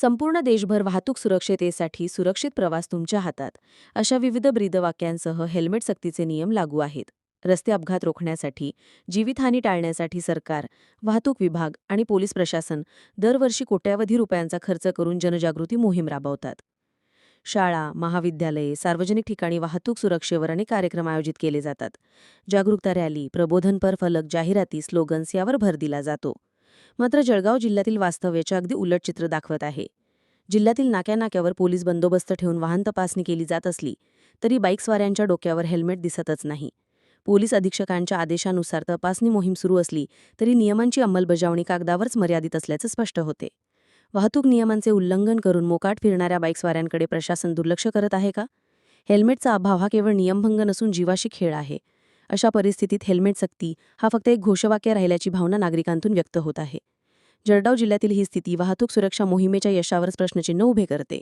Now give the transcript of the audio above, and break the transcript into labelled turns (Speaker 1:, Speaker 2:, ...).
Speaker 1: संपूर्ण देशभर वाहतूक सुरक्षतेसाठी सुरक्षित प्रवास तुमच्या हातात. अशा विविध ब्रीदवाक्यांसह हेल्मेट सक्तीचे नियम लागू आहेत. रस्ते अपघात रोखण्यासाठी जीवितहानी टाळण्यासाठी सरकार वाहतूक विभाग आणि पोलीस प्रशासन दरवर्षी कोट्यावधी रुपयांचा खर्च करून जनजागृती मोहीम राबवतात. शाळा महाविद्यालये सार्वजनिक ठिकाणी वाहतूक सुरक्षेवर अनेक कार्यक्रम आयोजित केले जातात. जागरूकता रॅली प्रबोधनपर फलक जाहिराती स्लोगन्स यावर भर दिला जातो. मात्र जळगाव जिल्ह्यातील वास्तव्याचे अगदी उलट चित्र दाखवत आहे. जिल्ह्यातील नाक्यानाक्यावर पोलीस बंदोबस्त ठेवून वाहन तपासणी केली जात असली तरी बाईकस्वाऱ्यांच्या डोक्यावर हेल्मेट दिसतच नाही. पोलीस अधीक्षकांच्या आदेशानुसार तपासणी मोहीम सुरू असली तरी नियमांची अंमलबजावणी कागदावरच मर्यादित असल्याचं स्पष्ट होते. वाहतूक नियमांचे उल्लंघन करून मोकाट फिरणाऱ्या बाईकस्वाऱ्यांकडे प्रशासन दुर्लक्ष करत आहे का? हेल्मेटचा अभाव हा केवळ नियमभंग नसून जीवाशी खेळ आहे. अशा परिस्थितीत हेल्मेट सक्ती हा फक्त एक घोषवाक्य राहिल्याची भावना नागरिकांतून व्यक्त होत आहे. जळगाव जिल्ह्यातील ही स्थिती वाहतूक सुरक्षा मोहिमेच्या यशावरच प्रश्नचिन्ह उभे करते.